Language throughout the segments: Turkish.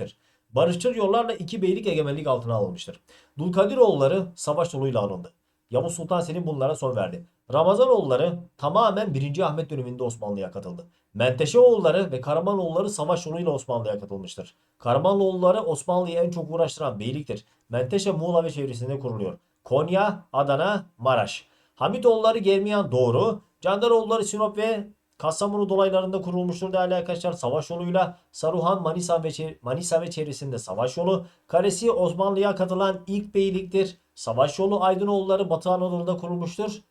edilmiştir. Barışçıl yollarla iki beylik egemenlik altına alınmıştır. Dulkadiroğulları savaş yoluyla alındı. Yavuz Sultan Selim bunlara son verdi. Ramazanoğulları tamamen 1. Ahmet döneminde Osmanlı'ya katıldı. Menteşeoğulları ve Karamanoğulları savaş yoluyla Osmanlı'ya katılmıştır. Karamanoğulları Osmanlı'yı en çok uğraştıran beyliktir. Menteşe Muğla ve çevresinde kuruluyor. Konya, Adana, Maraş. Hamitoğulları Germiyan doğru. Candaroğulları Sinop ve Kastamonu dolaylarında kurulmuştur değerli arkadaşlar. Savaş yoluyla Saruhan, Manisa ve, Manisa ve çevresinde savaş yolu. Karesi Osmanlı'ya katılan ilk beyliktir. Savaş yolu Aydınoğulları Batı Anadolu'da kurulmuştur.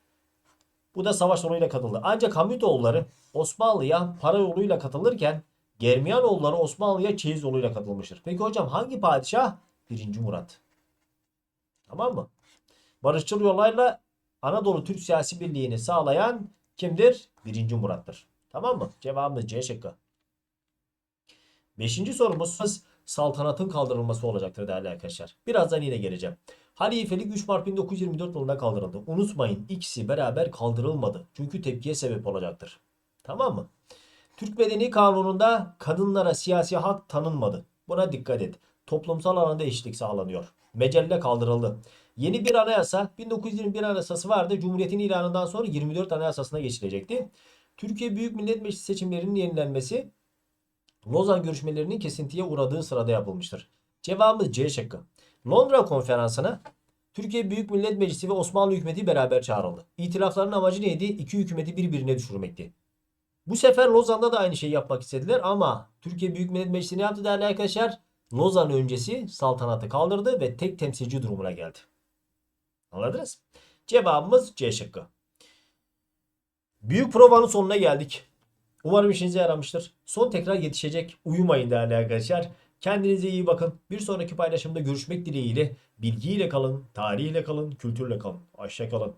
Bu da savaş yoluyla katıldı. Ancak Hamitoğulları Osmanlı'ya para yoluyla katılırken Germiyanoğulları Osmanlı'ya çeyiz yoluyla katılmıştır. Peki hocam hangi padişah? 1. Murat. Tamam mı? Barışçıl yollarla Anadolu Türk siyasi birliğini sağlayan kimdir? 1. Murat'tır. Tamam mı? Cevabımız C şıkkı. Beşinci sorumuz saltanatın kaldırılması olacaktır değerli arkadaşlar. Birazdan yine geleceğim. Halifelik 3 Mart 1924 yılında kaldırıldı. Unutmayın ikisi beraber kaldırılmadı. Çünkü tepkiye sebep olacaktır. Tamam mı? Türk Medeni Kanunu'nda kadınlara siyasi hak tanınmadı. Buna dikkat et. Toplumsal alanda eşitlik sağlanıyor. Mecelle kaldırıldı. Yeni bir anayasa 1921 anayasası vardı. Cumhuriyetin ilanından sonra 24 anayasasına geçilecekti. Türkiye Büyük Millet Meclisi seçimlerinin yenilenmesi Lozan görüşmelerinin kesintiye uğradığı sırada yapılmıştır. Cevabımız C şıkkı. Londra konferansına Türkiye Büyük Millet Meclisi ve Osmanlı hükümeti beraber çağrıldı. İtilafların amacı neydi? İki hükümeti birbirine düşürmekti. Bu sefer Lozan'da da aynı şeyi yapmak istediler ama Türkiye Büyük Millet Meclisi ne yaptı değerli arkadaşlar? Lozan öncesi saltanatı kaldırdı ve tek temsilci durumuna geldi. Anladınız? Cevabımız C şıkkı. Büyük provanın sonuna geldik. Umarım işinize yaramıştır. Son tekrar yetişecek. Uyumayın değerli arkadaşlar. Kendinize iyi bakın. Bir sonraki paylaşımda görüşmek dileğiyle bilgiyle kalın, tarihle kalın, kültürle kalın. Hoşça kalın.